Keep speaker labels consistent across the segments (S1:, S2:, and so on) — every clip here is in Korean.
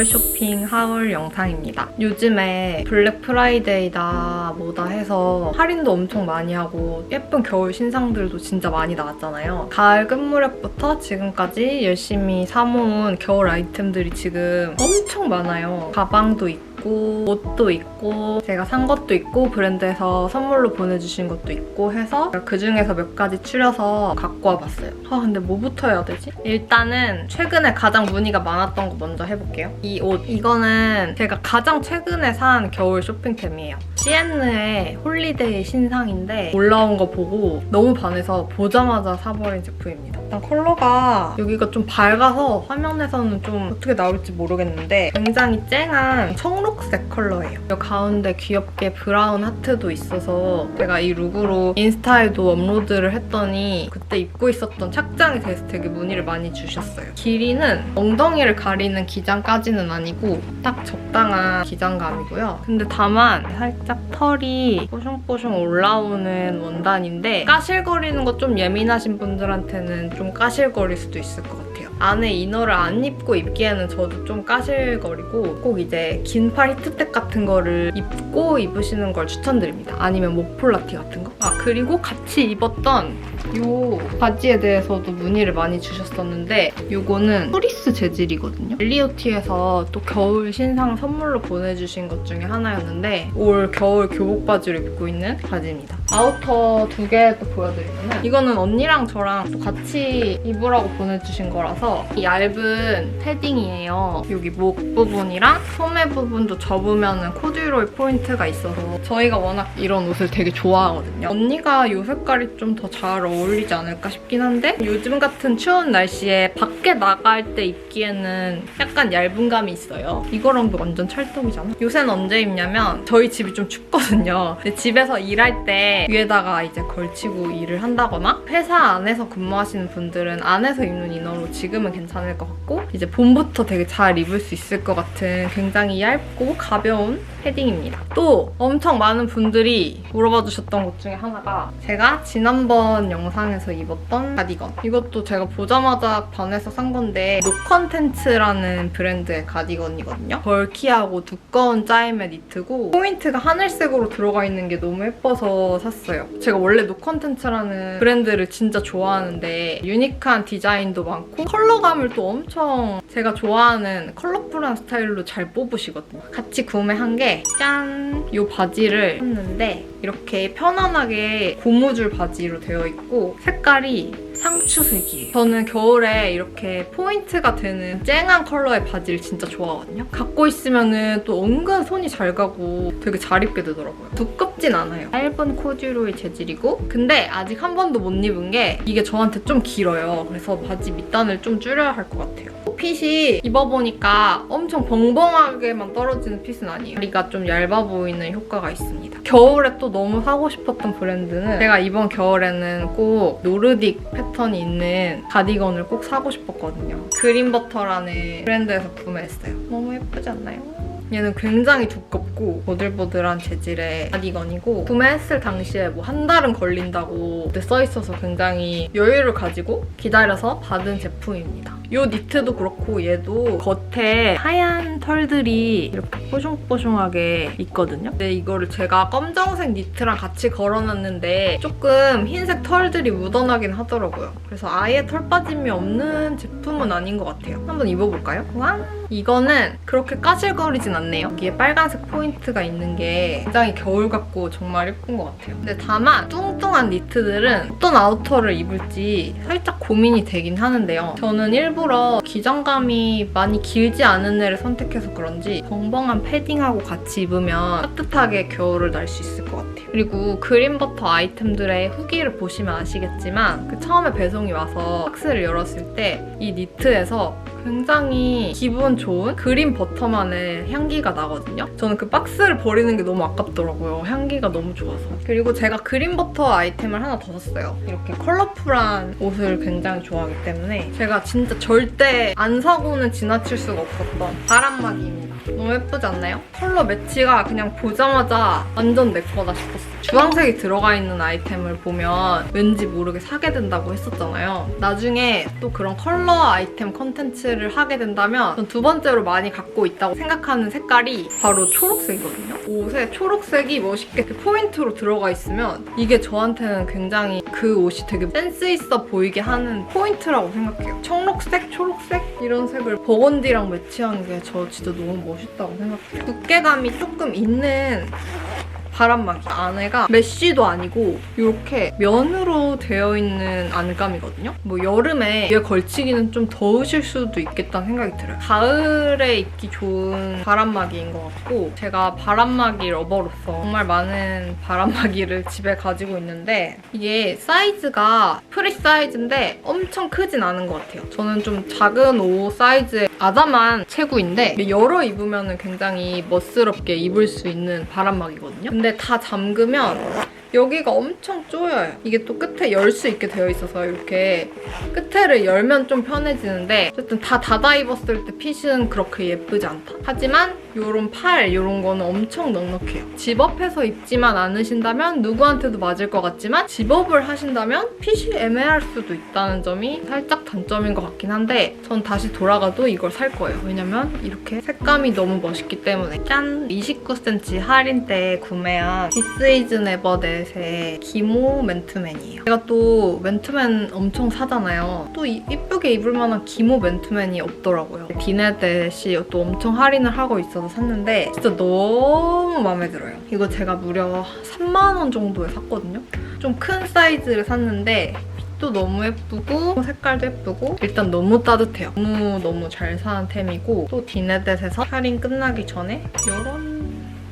S1: 겨울 쇼핑 하울 영상입니다. 요즘에 블랙 프라이데이다 뭐다 해서 할인도 엄청 많이 하고 예쁜 겨울 신상들도 진짜 많이 나왔잖아요. 가을 끝무렵부터 지금까지 열심히 사모은 겨울 아이템들이 지금 엄청 많아요. 가방도 있고 있고 옷도 있고 제가 산 것도 있고 브랜드에서 선물로 보내주신 것도 있고 해서 그 중에서 몇 가지 추려서 갖고 와봤어요. 아 근데 뭐부터 해야 되지? 일단은 최근에 가장 문의가 많았던 거 먼저 해볼게요. 이 옷 이거는 제가 가장 최근에 산 겨울 쇼핑템이에요. 시엔느의 홀리데이 신상인데 올라온 거 보고 너무 반해서 보자마자 사버린 제품입니다. 일단 컬러가 여기가 좀 밝아서 화면에서는 좀 어떻게 나올지 모르겠는데 굉장히 쨍한 청록 색 컬러예요. 이 가운데 귀엽게 브라운 하트도 있어서 제가 이 룩으로 인스타에도 업로드를 했더니 그때 입고 있었던 착장에 대해서 되게 문의를 많이 주셨어요. 길이는 엉덩이를 가리는 기장까지는 아니고 딱 적당한 기장감이고요. 근데 다만 살짝 털이 뽀숑뽀숑 올라오는 원단인데 까실거리는 거 좀 예민하신 분들한테는 좀 까실거릴 수도 있을 것 같아요. 안에 이너를 안 입고 입기에는 저도 좀 까실거리고 꼭 이제 긴팔 히트텍 같은 거를 입고 입으시는 걸 추천드립니다. 아니면 목폴라티 같은 거. 아 그리고 같이 입었던 이 바지에 대해서도 문의를 많이 주셨었는데 이거는 프리스 재질이거든요. 엘리오티에서 또 겨울 신상 선물로 보내주신 것 중에 하나였는데 올 겨울 교복 바지를 입고 있는 바지입니다. 아우터 두 개 또 보여드리면 이거는 언니랑 저랑 또 같이 입으라고 보내주신 거라서 이 얇은 패딩이에요. 여기 목 부분이랑 소매 부분도 접으면 코듀로이 포인트가 있어서 저희가 워낙 이런 옷을 되게 좋아하거든요. 언니가 이 색깔이 좀 더 잘 어울리지 않을까 싶긴 한데 요즘 같은 추운 날씨에 밖에 나갈 때 입기에는 약간 얇은 감이 있어요. 이거랑도 완전 찰떡이잖아. 요새는 언제 입냐면 저희 집이 좀 춥거든요. 근데 집에서 일할 때 위에다가 이제 걸치고 일을 한다거나 회사 안에서 근무하시는 분들은 안에서 입는 이너로 지금 은 괜찮을 것 같고 이제 봄부터 되게 잘 입을 수 있을 것 같은 굉장히 얇고 가벼운 패딩입니다. 또 엄청 많은 분들이 물어봐 주셨던 것 중에 하나가 제가 지난번 영상에서 입었던 가디건. 이것도 제가 보자마자 반해서 산 건데 노컨텐츠라는 브랜드의 가디건이거든요. 벌키하고 두꺼운 짜임의 니트고 포인트가 하늘색으로 들어가 있는 게 너무 예뻐서 샀어요. 제가 원래 노컨텐츠라는 브랜드를 진짜 좋아하는데 유니크한 디자인도 많고 컬러 감을 또 엄청 제가 좋아하는 컬러풀한 스타일로 잘 뽑으시거든요. 같이 구매한 게 짠! 이 바지를 샀는데 이렇게 편안하게 고무줄 바지로 되어 있고 색깔이 상추색이에요. 저는 겨울에 이렇게 포인트가 되는 쨍한 컬러의 바지를 진짜 좋아하거든요. 갖고 있으면은 또 은근 손이 잘 가고 되게 잘 입게 되더라고요. 두껍진 않아요. 얇은 코듀로이 재질이고 근데 아직 한 번도 못 입은 게 이게 저한테 좀 길어요. 그래서 바지 밑단을 좀 줄여야 할 것 같아요. 핏이 입어보니까 엄청 벙벙하게만 떨어지는 핏은 아니에요. 다리가 좀 얇아 보이는 효과가 있습니다. 겨울에 또 너무 사고 싶었던 브랜드는 제가 이번 겨울에는 꼭 노르딕 패턴이 있는 가디건을 꼭 사고 싶었거든요. 그린버터라는 브랜드에서 구매했어요. 너무 예쁘지 않나요? 얘는 굉장히 두껍고 보들보들한 재질의 가디건이고 구매했을 당시에 뭐 한 달은 걸린다고 써있어서 굉장히 여유를 가지고 기다려서 받은 제품입니다. 이 니트도 그렇고 얘도 겉에 하얀 털들이 이렇게 뽀송뽀송하게 있거든요. 근데 이거를 제가 검정색 니트랑 같이 걸어놨는데 조금 흰색 털들이 묻어나긴 하더라고요. 그래서 아예 털 빠짐이 없는 제품은 아닌 것 같아요. 한번 입어볼까요? 왕! 이거는 그렇게 까실거리진 않네요. 여기에 빨간색 포인트가 있는 게 굉장히 겨울 같고 정말 예쁜 것 같아요. 근데 다만 뚱뚱한 니트들은 어떤 아우터를 입을지 살짝 고민이 되긴 하는데요. 저는 일부 러 기장감이 많이 길지 않은 애를 선택해서 그런지 벙벙한 패딩하고 같이 입으면 따뜻하게 겨울을 날 수 있을 것 같아요. 그리고 그린버터 아이템들의 후기를 보시면 아시겠지만 그 처음에 배송이 와서 박스를 열었을 때 이 니트에서 굉장히 기분 좋은 그린 버터만의 향기가 나거든요. 저는 그 박스를 버리는 게 너무 아깝더라고요. 향기가 너무 좋아서. 그리고 제가 그린 버터 아이템을 하나 더 샀어요. 이렇게 컬러풀한 옷을 굉장히 좋아하기 때문에 제가 진짜 절대 안 사고는 지나칠 수가 없었던 바람막이입니다. 너무 예쁘지 않나요? 컬러 매치가 그냥 보자마자 완전 내 거다 싶었어요. 주황색이 들어가 있는 아이템을 보면 왠지 모르게 사게 된다고 했었잖아요. 나중에 또 그런 컬러 아이템 컨텐츠를 하게 된다면 전 두 번째로 많이 갖고 있다고 생각하는 색깔이 바로 초록색이거든요. 옷에 초록색이 멋있게 이렇게 포인트로 들어가 있으면 이게 저한테는 굉장히 그 옷이 되게 센스 있어 보이게 하는 포인트라고 생각해요. 청록색, 초록색 이런 색을 버건디랑 매치하는 게저 진짜 너무 멋있 다고 생각해요. 두께감이 조금 있는 바람막이 안에가 메쉬도 아니고 이렇게 면으로 되어 있는 안감이거든요. 뭐 여름에 이에 걸치기는 좀 더우실 수도 있겠다는 생각이 들어요. 가을에 입기 좋은 바람막이인 것 같고 제가 바람막이 러버로서 정말 많은 바람막이를 집에 가지고 있는데 이게 사이즈가 프리 사이즈인데 엄청 크진 않은 것 같아요. 저는 좀 작은 옷 사이즈의 아담한 체구인데 열어 입으면 굉장히 멋스럽게 입을 수 있는 바람막이거든요. 근데 다 잠그면 여기가 엄청 쪼여요. 이게 또 끝에 열 수 있게 되어 있어서 이렇게 끝에를 열면 좀 편해지는데 어쨌든 다 닫아 입었을 때 핏은 그렇게 예쁘지 않다. 하지만 요런 팔 요런 거는 엄청 넉넉해요. 집업해서 입지만 않으신다면 누구한테도 맞을 것 같지만 집업을 하신다면 핏이 애매할 수도 있다는 점이 살짝 단점인 것 같긴 한데 전 다시 돌아가도 이걸 살 거예요. 왜냐면 이렇게 색감이 너무 멋있기 때문에 짠! 29cm 할인 때 구매한 This Neverthet의 기모 맨투맨이에요. 제가 또 맨투맨 엄청 사잖아요. 또 이- 이쁘게 입을 만한 기모 맨투맨이 없더라고요. 디네댓이 또 엄청 할인을 하고 있어서 샀는데 진짜 너무 마음에 들어요. 이거 제가 무려 3만 원 정도에 샀거든요. 좀 큰 사이즈를 샀는데 또 너무 예쁘고 색깔도 예쁘고 일단 너무 따뜻해요. 너무 너무 잘 사는 템이고 또 디네댓에서 할인 끝나기 전에 이런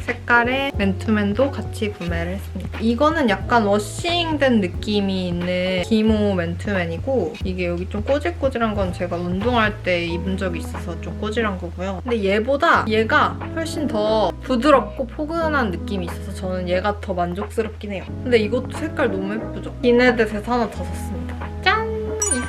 S1: 색깔의 맨투맨도 같이 구매를 했습니다. 이거는 약간 워싱된 느낌이 있는 기모 맨투맨이고 이게 여기 좀 꼬질꼬질한 건 제가 운동할 때 입은 적이 있어서 좀 꼬질한 거고요. 근데 얘보다 얘가 훨씬 더 부드럽고 포근한 느낌이 있어서 저는 얘가 더 만족스럽긴 해요. 근데 이것도 색깔 너무 예쁘죠? 디네댓에서 하나 더 샀습니다.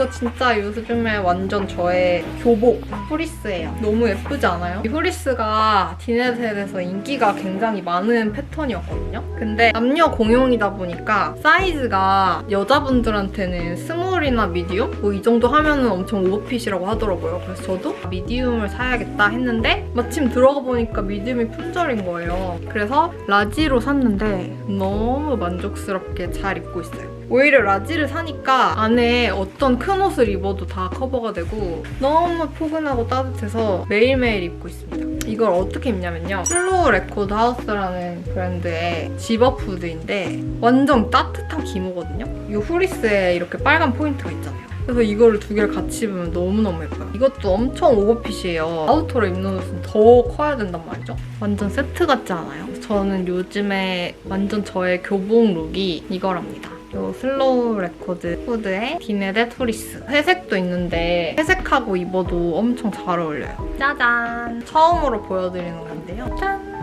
S1: 짠! 이거 진짜 요즘에 완전 저의 교복 후리스예요. 너무 예쁘지 않아요? 이 후리스가 디네셋에서 인기가 굉장히 많은 패턴이었거든요. 근데 남녀 공용이다 보니까 사이즈가 여자분들한테는 스몰이나 미디움? 뭐 이 정도 하면은 엄청 오버핏이라고 하더라고요. 그래서 저도 미디움을 사야겠다 했는데 마침 들어가 보니까 미디움이 품절인 거예요. 그래서 라지로 샀는데 너무 만족스럽게 잘 입고 있어요. 오히려 라지를 사니까 안에 어떤 큰 옷을 입어도 다 커버가 되고 너무 포근하고 따뜻해서 매일매일 입고 있습니다. 이걸 어떻게 입냐면요. 슬로우 레코드 하우스라는 브랜드의 집업 후드인데 완전 따뜻한 기모거든요. 이 후리스에 이렇게 빨간 포인트가 있잖아요. 그래서 이거를 두 개를 같이 입으면 너무너무 예뻐요. 이것도 엄청 오버핏이에요. 아우터로 입는 옷은 더 커야 된단 말이죠. 완전 세트 같지 않아요? 저는 요즘에 완전 저의 교복 룩이 이거랍니다. 요 슬로우 레코드 후드에 디네데 토리스. 회색도 있는데 회색하고 입어도 엄청 잘 어울려요. 짜잔. 처음으로 보여드리는 건데요. 짠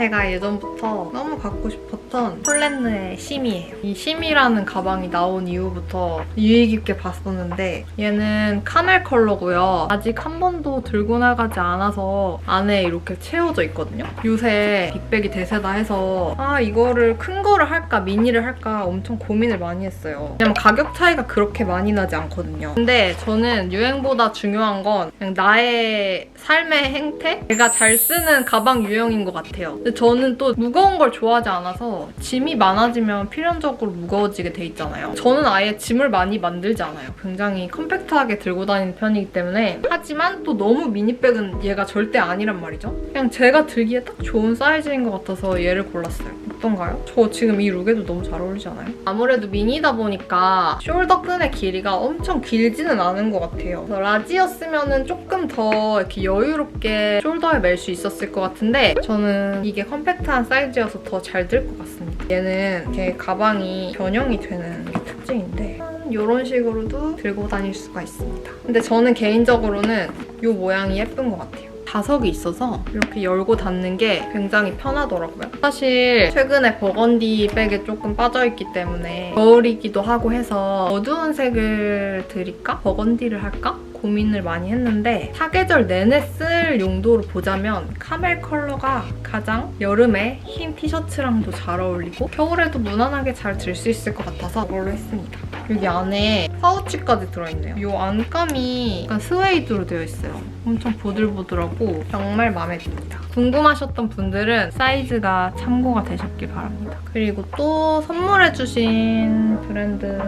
S1: 제가 예전부터 너무 갖고 싶었던 폴렌느의 심이에요. 이 심이라는 가방이 나온 이후부터 유의 깊게 봤었는데 얘는 카멜 컬러고요. 아직 한 번도 들고 나가지 않아서 안에 이렇게 채워져 있거든요. 요새 빅백이 대세다 해서 아 이거를 큰 거를 할까 미니를 할까 엄청 고민을 많이 했어요. 왜냐면 가격 차이가 그렇게 많이 나지 않거든요. 근데 저는 유행보다 중요한 건 그냥 나의 삶의 행태? 제가 잘 쓰는 가방 유형인 것 같아요. 근데 저는 또 무거운 걸 좋아하지 않아서 짐이 많아지면 필연적으로 무거워지게 돼 있잖아요. 저는 아예 짐을 많이 만들지 않아요. 굉장히 컴팩트하게 들고 다니는 편이기 때문에 하지만 또 너무 미니백은 얘가 절대 아니란 말이죠. 그냥 제가 들기에 딱 좋은 사이즈인 것 같아서 얘를 골랐어요. 어떤가요? 저 지금 이 룩에도 너무 잘 어울리지 않아요? 아무래도 미니다 보니까 숄더 끈의 길이가 엄청 길지는 않은 것 같아요. 라지였으면 조금 더 이렇게 여유롭게 숄더에 멜 수 있었을 것 같은데 저는 이게 컴팩트한 사이즈여서 더 잘 들 것 같습니다. 얘는 이렇게 가방이 변형이 되는 게 특징인데 이런 식으로도 들고 다닐 수가 있습니다. 근데 저는 개인적으로는 이 모양이 예쁜 것 같아요. 자석이 있어서 이렇게 열고 닫는 게 굉장히 편하더라고요. 사실 최근에 버건디 백에 조금 빠져있기 때문에 겨울이기도 하고 해서 어두운 색을 드릴까? 버건디를 할까? 고민을 많이 했는데 사계절 내내 쓸 용도로 보자면 카멜 컬러가 가장 여름에 흰 티셔츠랑도 잘 어울리고 겨울에도 무난하게 잘 들 수 있을 것 같아서 이걸로 했습니다. 여기 안에 파우치까지 들어있네요. 이 안감이 약간 스웨이드로 되어 있어요. 엄청 보들보들하고 정말 마음에 듭니다. 궁금하셨던 분들은 사이즈가 참고가 되셨길 바랍니다. 그리고 또 선물해주신 브랜드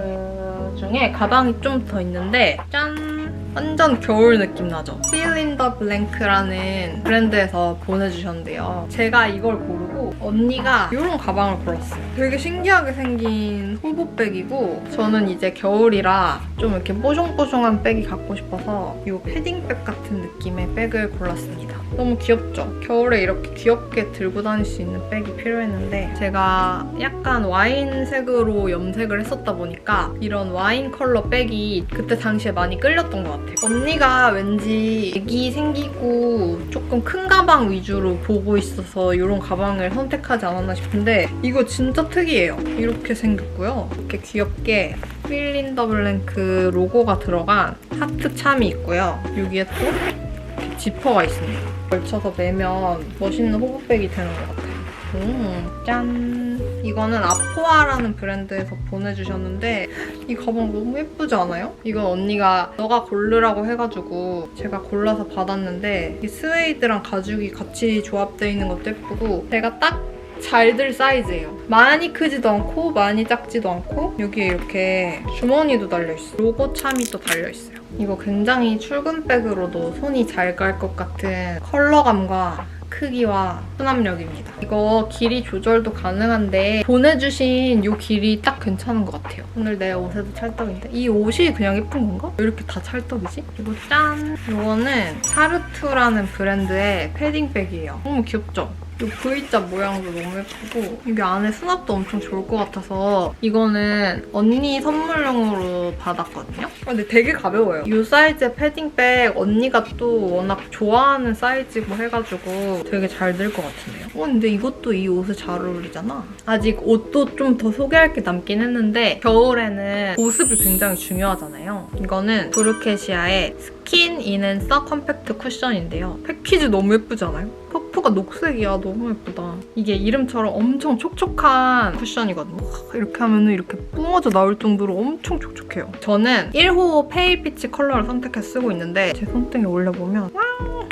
S1: 중에 가방이 좀 더 있는데 짠! 완전 겨울 느낌 나죠? In the Blank라는 브랜드에서 보내주셨는데요. 제가 이걸 고르고 언니가 이런 가방을 골랐어요. 되게 신기하게 생긴 호보백이고 저는 이제 겨울이라 좀 이렇게 뽀송뽀송한 백이 갖고 싶어서 이 패딩백 같은 느낌의 백을 골랐습니다. 너무 귀엽죠? 겨울에 이렇게 귀엽게 들고 다닐 수 있는 백이 필요했는데 제가 약간 와인색으로 염색을 했었다 보니까 이런 와인 컬러 백이 그때 당시에 많이 끌렸던 것 같아요. 언니가 왠지 애기 생기고 조금 큰 가방 위주로 보고 있어서 이런 가방을 선택하지 않았나 싶은데 이거 진짜 특이해요. 이렇게 생겼고요. 이렇게 귀엽게 필린 더 블랭크 로고가 들어간 하트 참이 있고요. 여기에 또 지퍼가 있습니다. 걸쳐서 매면 멋있는 호브백이 되는 것 같아요. 음, 짠! 이거는 아포아라는 브랜드에서 보내주셨는데 이 가방 너무 예쁘지 않아요? 이건 언니가 너가 고르라고 해가지고 제가 골라서 받았는데 이 스웨이드랑 가죽이 같이 조합되어 있는 것도 예쁘고 제가 딱 잘들 사이즈예요. 많이 크지도 않고 많이 작지도 않고 여기에 이렇게 주머니도 달려있어요. 로고 참이 또 달려있어요. 이거 굉장히 출근백으로도 손이 잘 갈 것 같은 컬러감과 크기와 수납력입니다. 이거 길이 조절도 가능한데 보내주신 이 길이 딱 괜찮은 것 같아요. 오늘 내 옷에도 찰떡인데 이 옷이 그냥 예쁜 건가? 왜 이렇게 다 찰떡이지? 그리고 짠! 이거는 사르투라는 브랜드의 패딩백이에요. 너무 귀엽죠? 이 V자 모양도 너무 예쁘고 이게 안에 수납도 엄청 좋을 것 같아서 이거는 언니 선물용으로 받았거든요. 근데 되게 가벼워요. 이 사이즈의 패딩백 언니가 또 워낙 좋아하는 사이즈고 해가지고 되게 잘들것 같은데요. 어, 근데 이것도 이 옷에 잘 어울리잖아. 아직 옷도 좀 더 소개할 게 남긴 했는데 겨울에는 보습이 굉장히 중요하잖아요. 이거는 브루케시아의 스킨 인앤서 컴팩트 쿠션인데요. 패키지 너무 예쁘지 않아요? 퍼프가 녹색이야. 너무 예쁘다. 이게 이름처럼 엄청 촉촉한 쿠션이거든요. 이렇게 하면 이렇게 뿜어져 나올 정도로 엄청 촉촉해요. 저는 1호 페일 피치 컬러를 선택해서 쓰고 있는데 제 손등에 올려보면 왕!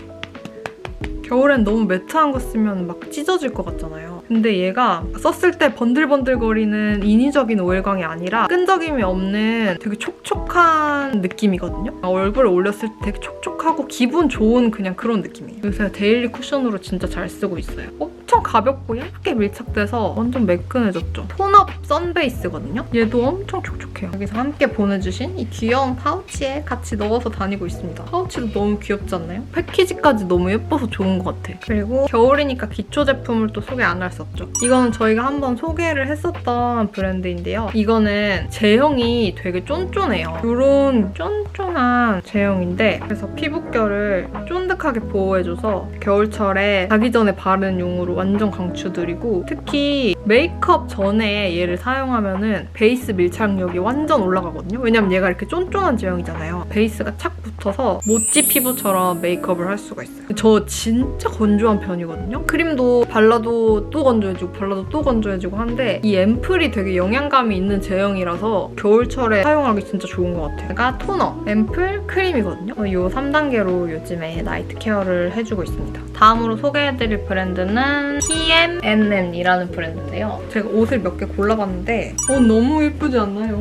S1: 겨울엔 너무 매트한 거 쓰면 막 찢어질 것 같잖아요. 근데 얘가 썼을 때 번들번들거리는 인위적인 오일광이 아니라 끈적임이 없는 되게 촉촉한 느낌이거든요. 얼굴에 올렸을 때 되게 촉촉하고 기분 좋은 그냥 그런 느낌이에요. 요새 데일리 쿠션으로 진짜 잘 쓰고 있어요. 엄청 가볍고 얇게 밀착돼서 완전 매끈해졌죠. 톤업 선베이스거든요. 얘도 엄청 촉촉해요. 여기서 함께 보내주신 이 귀여운 파우치에 같이 넣어서 다니고 있습니다. 파우치도 너무 귀엽지 않나요? 패키지까지 너무 예뻐서 좋은 것 같아. 그리고 겨울이니까 기초 제품을 또 소개 안 할 수 없죠. 이거는 저희가 한번 소개를 했었던 브랜드인데요. 이거는 제형이 되게 쫀쫀해요. 이런 쫀쫀한 제형인데 그래서 피부결을 쫀득하게 보호해줘서 겨울철에 자기 전에 바르는 용으로 완전 강추드리고 특히 메이크업 전에 얘를 사용하면은 베이스 밀착력이 완전 올라가거든요. 왜냐면 얘가 이렇게 쫀쫀한 제형이잖아요. 베이스가 착 붙어서 모찌 피부처럼 메이크업을 할 수가 있어요. 저 진짜 건조한 편이거든요. 크림도 발라도 또 건조해지고 발라도 또 건조해지고 한데 이 앰플이 되게 영양감이 있는 제형이라서 겨울철에 사용하기 진짜 좋은 것 같아요. 얘가 토너, 앰플, 크림이거든요. 이 3단계로 요즘에 나이트 케어를 해주고 있습니다. 다음으로 소개해드릴 브랜드는 TMNN이라는 브랜드인데요. 제가 옷을 몇 개 골라봤는데 어, 너무 예쁘지 않나요?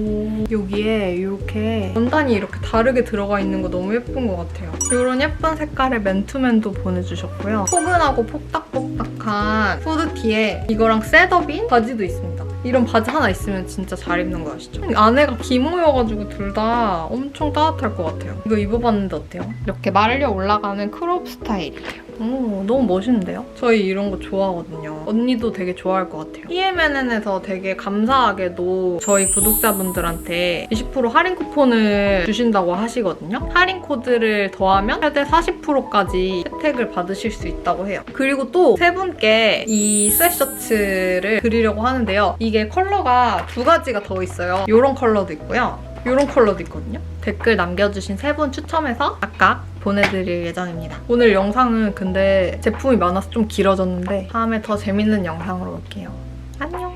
S1: 여기에 이렇게 원단이 이렇게 다르게 들어가 있는 거 너무 예쁜 것 같아요. 이런 예쁜 색깔의 맨투맨도 보내주셨고요. 포근하고 폭닥폭닥한 후드티에 이거랑 셋업인 바지도 있습니다. 이런 바지 하나 있으면 진짜 잘 입는 거 아시죠? 안에가 기모여가지고 둘 다 엄청 따뜻할 것 같아요. 이거 입어봤는데 어때요? 이렇게 말려 올라가는 크롭 스타일이에요. 오, 너무 멋있는데요? 저희 이런 거 좋아하거든요. 언니도 되게 좋아할 것 같아요. TMNN에서 되게 감사하게도 저희 구독자분들한테 20% 할인 쿠폰을 주신다고 하시거든요. 할인 코드를 더하면 최대 40%까지 혜택을 받으실 수 있다고 해요. 그리고 또 세 분께 이 스웨셔츠를 드리려고 하는데요. 이게 컬러가 두 가지가 더 있어요. 이런 컬러도 있고요. 이런 컬러도 있거든요. 댓글 남겨주신 세 분 추첨해서 각각 보내드릴 예정입니다. 오늘 영상은 근데 제품이 많아서 좀 길어졌는데 다음에 더 재밌는 영상으로 올게요. 안녕!